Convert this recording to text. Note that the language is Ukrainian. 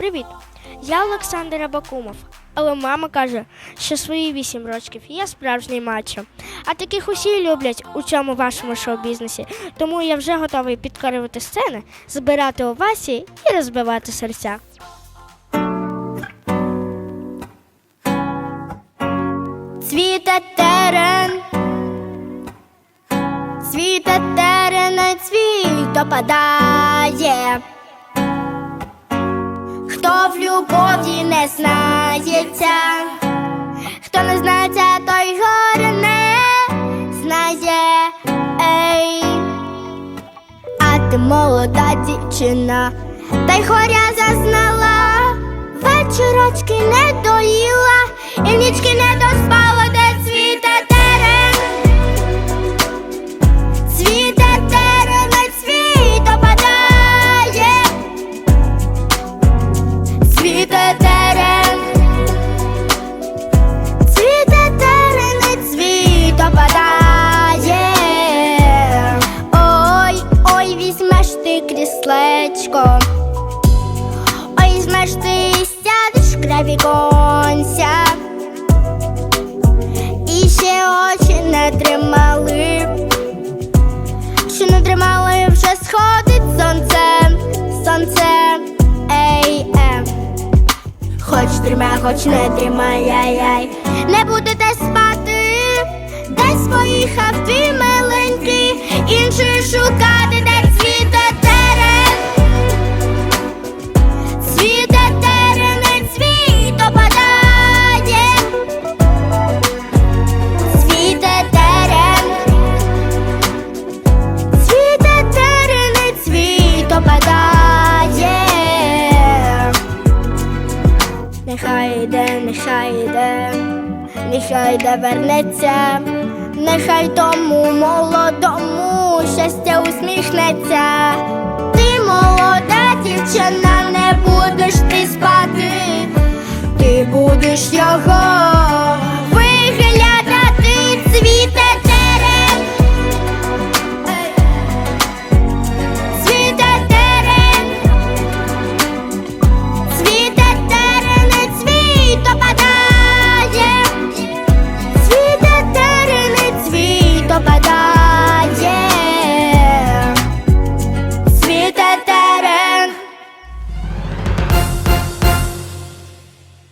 Привіт! Я Олександр Абакумов, але мама каже, що свої вісім років я справжній мачо. А таких усі люблять у цьому вашому шоу-бізнесі. Тому я вже готовий підкорювати сцени, збирати овації і розбивати серця. Цвіте терен, цвіте терен, цвіт опадає. Хто в любові не знається, хто не знається, той горе не знає. Ей. А ти молода дівчина, та й хоря зазнала, вечорочки не доїла, і нічки не ти кріслечко, ой, візьмеш ти сядеш край віконця. І ще очі не тримали, що не тримали, вже сходить сонце, сонце, ей, ем. Хоч тримай, хоч не тримай, яй-яй Не будете спати, десь поїхав твій миленький, Нехай йде, нехай йде, нехай йде вернеться, нехай тому молодому щастя усміхнеться. Ти молода дівчина, не будеш ти спати, ти будеш його Tú